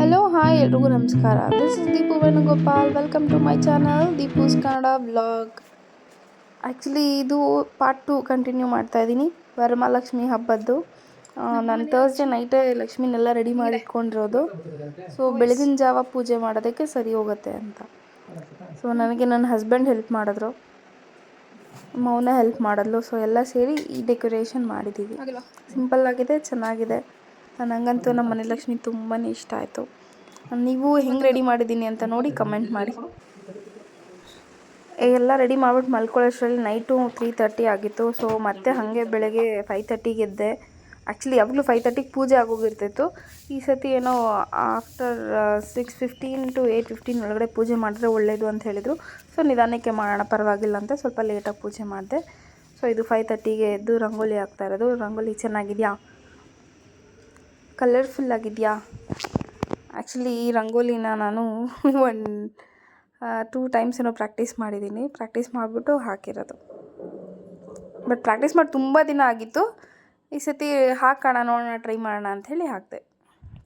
Hello hi ಎಲ್ರಿಗೂ ನಮಸ್ಕಾರ. This is Deepu Venugopal welcome to my channel Deepu's Kannada blog actually ಇದು part two continue ಮಾಡ್ತಾ ಇದ್ದೀನಿ ವರಮಹಾಲಕ್ಷ್ಮಿ ಹಬ್ಬದ್ದು. ನಾನು ತರ್ಸ್ಡೇ ನೈಟೇ ಲಕ್ಷ್ಮಿನೆಲ್ಲ ರೆಡಿ ಮಾಡಿ ಇಟ್ಕೊಂಡಿರೋದು ಸೊ ಬೆಳಗಿನ ಜಾವ ಪೂಜೆ ಮಾಡೋದಕ್ಕೆ ಸರಿ ಹೋಗುತ್ತೆ ಅಂತ. ಸೊ ನನಗೆ ನನ್ನ ಹಸ್ಬೆಂಡ್ ಹೆಲ್ಪ್ ಮಾಡಿದ್ರು. ಮೌನ ಹೆಲ್ಪ್ ಮಾಡಿದ್ಲು. ಸೊ ಎಲ್ಲ ಸೇರಿ ಈ ಡೆಕೋರೇಷನ್ ಮಾಡಿದ್ದೀವಿ ಸಿಂಪಲ್ ಆಗಿದೆ ಚೆನ್ನಾಗಿದೆ. ನನಗಂತೂ ನಮ್ಮ ಮನೆ ಲಕ್ಷ್ಮಿ ತುಂಬಾ ಇಷ್ಟ ಆಯಿತು. ನೀವು ಹೆಂಗೆ ರೆಡಿ ಮಾಡಿದ್ದೀನಿ ಅಂತ ನೋಡಿ ಕಮೆಂಟ್ ಮಾಡಿ. ಎಲ್ಲ ರೆಡಿ ಮಾಡ್ಬಿಟ್ಟು ಮಲ್ಕೊಳ್ಳೋಷ್ಟರಲ್ಲಿ ನೈಟು ತ್ರೀ ತರ್ಟಿ ಆಗಿತ್ತು. ಸೊ ಮತ್ತೆ ಹಾಗೆ ಬೆಳಗ್ಗೆ ಫೈವ್ ತರ್ಟಿಗೆ ಎದ್ದೆ ಆ್ಯಕ್ಚುಲಿ ಯಾವಾಗಲೂ ಫೈವ್ ತರ್ಟಿಗೆ ಪೂಜೆ ಆಗೋಗಿರ್ತಿತ್ತು. ಈ ಸತಿ ಏನೋ after six fifteen to eight fifteen ಒಳಗಡೆ ಪೂಜೆ ಮಾಡಿದ್ರೆ ಒಳ್ಳೆಯದು ಅಂತ ಹೇಳಿದರು. ಸೊ ನಿಧಾನಕ್ಕೆ ಮಾಡೋಣ, ಪರವಾಗಿಲ್ಲ ಅಂತ ಸ್ವಲ್ಪ ಲೇಟಾಗಿ ಪೂಜೆ ಮಾಡಿದೆ. ಸೊ ಇದು ಫೈವ್ ತರ್ಟಿಗೆ ಎದ್ದು ರಂಗೋಲಿ ಹಾಕ್ತಾ ಇರೋದು. ರಂಗೋಲಿ ಚೆನ್ನಾಗಿದೆಯಾ? ಕಲರ್ಫುಲ್ ಆಗಿದೆಯಾ? ಆ್ಯಕ್ಚುಲಿ ಈ ರಂಗೋಲಿನ ನಾನು ಒನ್ ಟೂ ಟೈಮ್ಸ್ ಏನೋ ಪ್ರಾಕ್ಟೀಸ್ ಮಾಡಿದ್ದೀನಿ ಪ್ರಾಕ್ಟೀಸ್ ಮಾಡಿಬಿಟ್ಟು ಹಾಕಿರೋದು. ಬಟ್ ಪ್ರಾಕ್ಟೀಸ್ ಮಾಡಿ ತುಂಬ ದಿನ ಆಗಿತ್ತು. ಈ ಸತಿ ಹಾಕೋಣ, ನೋಡೋಣ ಟ್ರೈ ಮಾಡೋಣ ಅಂಥೇಳಿ ಹಾಕಿದೆ.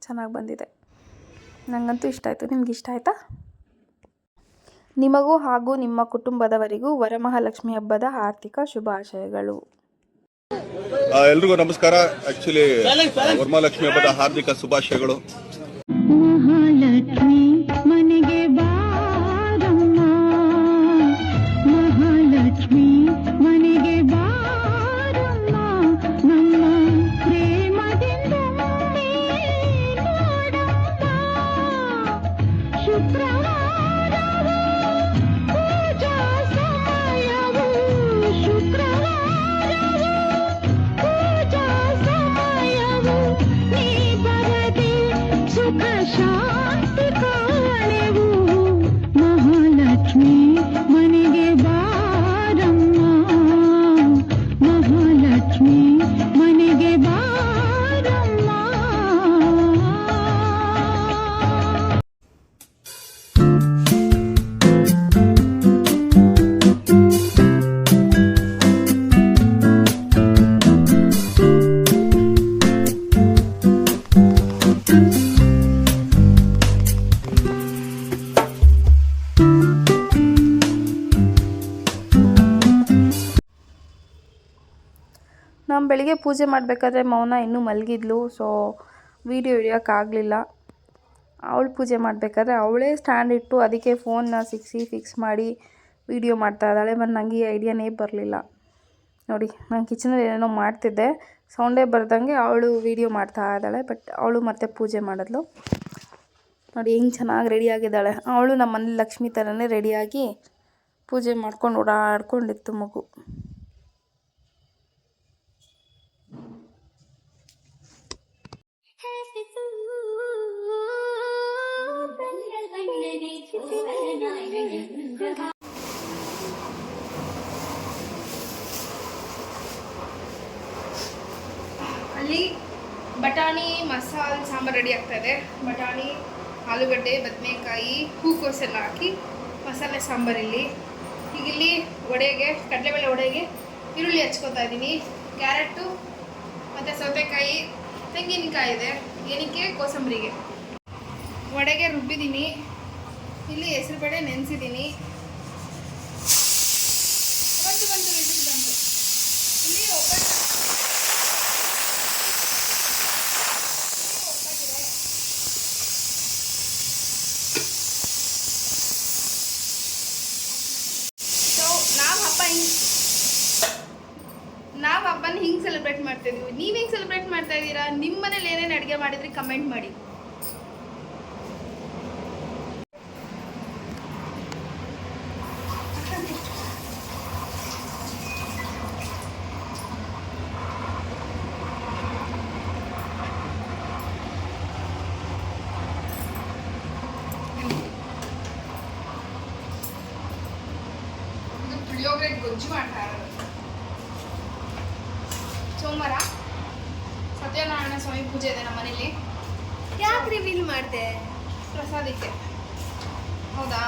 ಚೆನ್ನಾಗಿ ಬಂದಿದೆ. ನನಗಂತೂ ಇಷ್ಟ ಆಯಿತು. ನಿಮ್ಗೆ ಇಷ್ಟ ಆಯಿತಾ? ನಿಮಗೂ ಹಾಗೂ ನಿಮ್ಮ ಕುಟುಂಬದವರಿಗೂ ವರಮಹಾಲಕ್ಷ್ಮಿ ಹಬ್ಬದ ಆರ್ಥಿಕ ಶುಭಾಶಯಗಳು. ಎಲ್ರಿಗೂ ನಮಸ್ಕಾರ. ಆಕ್ಚುಲಿ ವರಮಹಾಲಕ್ಷ್ಮಿ ಹಬ್ಬದ ಹಾರ್ದಿಕ ಶುಭಾಶಯಗಳು. me. ನಾನು ಬೆಳಿಗ್ಗೆ ಪೂಜೆ ಮಾಡಬೇಕಾದ್ರೆ ಮೌನ ಇನ್ನೂ ಮಲಗಿದ್ಲು ಸೊ ವೀಡಿಯೋ ಹಿಡಿಯೋಕ್ಕಾಗಲಿಲ್ಲ ಅವಳು ಪೂಜೆ ಮಾಡಬೇಕಾದ್ರೆ ಅವಳೇ ಸ್ಟ್ಯಾಂಡ್ ಇಟ್ಟು ಅದಕ್ಕೆ ಫೋನ್ನ ಸಿಕ್ಸಿ ಫಿಕ್ಸ್ ಮಾಡಿ ವೀಡಿಯೋ ಮಾಡ್ತಾ ಇದ್ದಾಳೆ ಮತ್ತು ನನಗೆ ಈ ಐಡಿಯಾನೇ ಬರಲಿಲ್ಲ. ನೋಡಿ, ನಾನು ಕಿಚನಲ್ಲಿ ಏನೇನೋ ಮಾಡ್ತಿದ್ದೆ ಸೌಂಡೇ ಬರ್ದಂಗೆ ಅವಳು ವೀಡಿಯೋ ಮಾಡ್ತಾ ಇದ್ದಾಳೆ ಬಟ್ ಅವಳು ಮತ್ತೆ ಪೂಜೆ ಮಾಡಿದ್ಲು. ನೋಡಿ, ಹೆಂಗೆ ಚೆನ್ನಾಗಿ ರೆಡಿಯಾಗಿದ್ದಾಳೆ ಅವಳು ನಮ್ಮ ಮನೇಲಿ ಲಕ್ಷ್ಮಿ ಥರನೇ ರೆಡಿಯಾಗಿ ಪೂಜೆ ಮಾಡ್ಕೊಂಡು ಓಡಾಡ್ಕೊಂಡಿತ್ತು ಮಗು. ಅಲ್ಲಿ ಬಟಾಣಿ, ಮಸಾಲ, ಸಾಂಬಾರು ರೆಡಿ ಆಗ್ತಾ ಇದೆ. ಬಟಾಣಿ, ಆಲೂಗಡ್ಡೆ, ಬದನೆಕಾಯಿ ಹೂಕೋಸೆಲ್ಲ ಹಾಕಿ ಮಸಾಲೆ, ಸಾಂಬಾರ್ ಇಲ್ಲಿ. ಈಗ ಇಲ್ಲಿ ವಡೆಗೆ, ಕಡಲೆಬೇಳೆ ವಡೆಗೆ ಈರುಳ್ಳಿ ಹಚ್ಕೋತಾ ಇದ್ದೀನಿ. ಕ್ಯಾರೆಟು ಮತ್ತು ಸೌತೆಕಾಯಿ, ತೆಂಗಿನಕಾಯಿ ಇದೆ. ಏನಕ್ಕೆ? ಕೋಸಂಬರಿಗೆ. ವಡೆಗೆ ರುಬ್ಬಿದ್ದೀನಿ. ಇಲ್ಲಿ ಹೆಸರು ಬೇಳೆ ನೆನೆಸಿದ್ದೀನಿ. ಬಂತು ಬಂತು ಬಂತು. ಇಲ್ಲಿ ಒಬ್ಬಟ್ಟು ಒಬ್ಬಟ್ಟಿದೆ ಸೊ ನಾವು ಹಬ್ಬ ಹಿಂಗೆ ನಾವು ಹಬ್ಬನ ಹಿಂಗೆ ಸೆಲೆಬ್ರೇಟ್ ಮಾಡ್ತಾ ಇದೀವಿ ನೀವು ಹಿಂಗೆ ಸೆಲೆಬ್ರೇಟ್ ಮಾಡ್ತಾ ಇದ್ದೀರಾ? ನಿಮ್ಮ ಮನೇಲಿ ಏನೇನು ಅಡುಗೆ ಮಾಡಿದ್ರಿ? ಕಮೆಂಟ್ ಮಾಡಿ ಇದು ಪುಳಿಯೋಗರೆ ಗೊಜ್ಜು ಮಾಡ್ತಾ ಇರೋದು ಸೋಮವಾರ ಸತ್ಯನಾರಾಯಣ ಸ್ವಾಮಿ ಪೂಜೆ ಇದೆ ನಮ್ಮ ಮನೇಲಿ ಯಾಕೆ ರಿವೀಲ್ ಮಾಡಿದೆ? ಪ್ರಸಾದಕ್ಕೆ. ಹೌದಾ?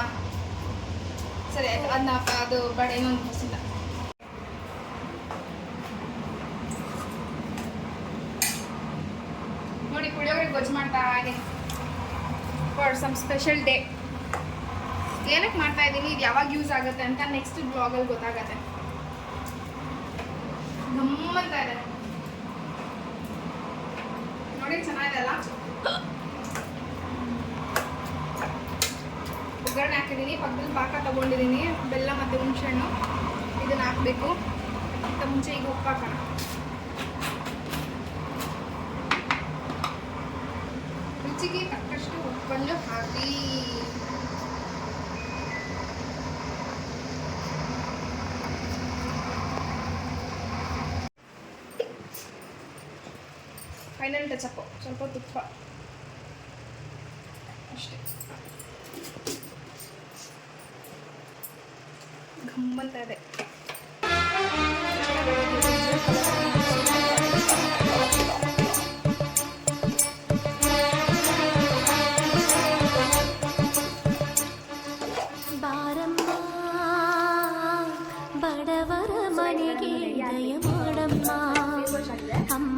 ಸರಿ ಆಯ್ತು. ಅದನ್ನ ಅದು ಬಡ ಇನ್ನೊಂದು ಪ್ರಸಿದ್ಧ ನೋಡಿ ಪುಳಿಯೋಗರೆ ಗೊಜ್ಜು ಮಾಡ್ತಾ ಹಾಗೆ. ಫಾರ್ ಸಮ್ ಸ್ಪೆಷಲ್ ಡೇ ಏನಕ್ಕೆ ಮಾಡ್ತಾ ಇದ್ದೀನಿ? ಇದು ಯಾವಾಗ ಯೂಸ್ ಆಗುತ್ತೆ ಅಂತ ನೆಕ್ಸ್ಟ್ ಬ್ಲಾಗಲ್ಲಿ ಗೊತ್ತಾಗತ್ತೆ. ಗಮ್ಮಂತ ಇದೆ. ನೋಡಿ, ಚೆನ್ನಾಗಿದೆ ಅಲ್ಲ? ಒಗ್ಗರಣೆ ಹಾಕಿದ್ದೀನಿ. ಪಕ್ಕದಲ್ಲಿ ಪಾಕ ತಗೊಂಡಿದ್ದೀನಿ. ಬೆಲ್ಲ ಮತ್ತು ಹುಣಸೆಹಣ್ಣು. ಇದನ್ನ ಹಾಕಬೇಕು. ಅದಕ್ಕಿಂತ ಮುಂಚೆ ಈಗ ಉಪ್ಪು ಹಾಕೋಣ. ರುಚಿಗೆ ತಕ್ಕಷ್ಟು ಉಪ್ಪನ್ನು ಹಾಕಿ. ಫೈನಲ್ ಟಚಪ್ ಸ್ವಲ್ಪ ತುಪ್ಪ. ಅಷ್ಟೇ. ಗಮ್ಮಂತ ಇದೆ ಬಾರಮ್ಮ ಬಡವರ ಮನೆಗೆ ದಯ ಮಾಡಮ್ಮ ಅಮ್ಮ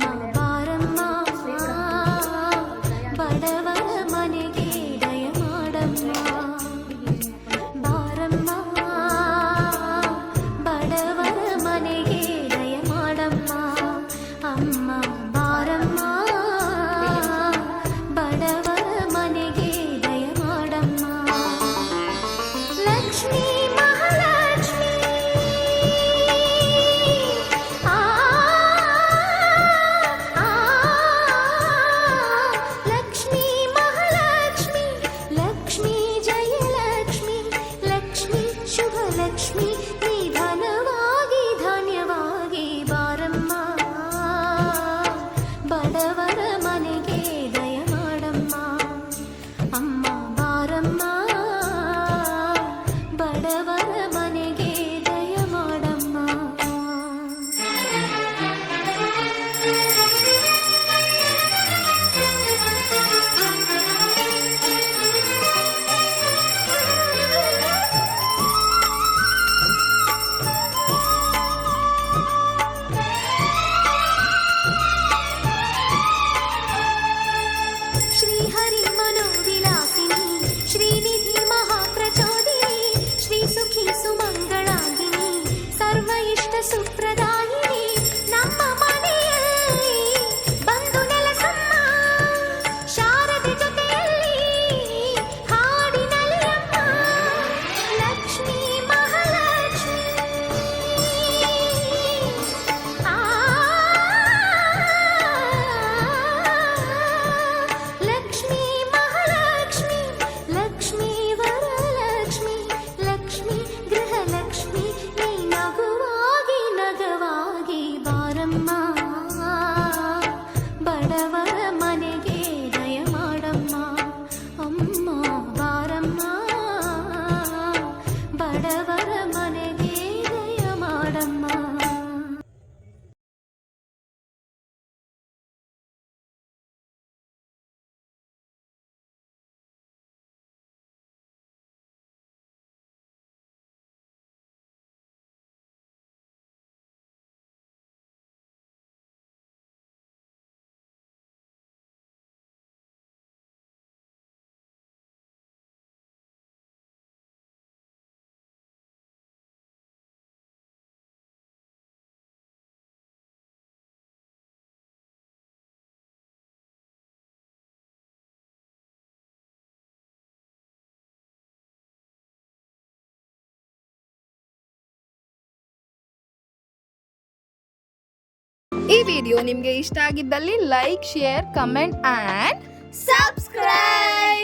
ವಿಡಿಯೋ ನಿಮಗೆ ಇಷ್ಟ ಆಗಿದ್ದಲ್ಲಿ like share comment and subscribe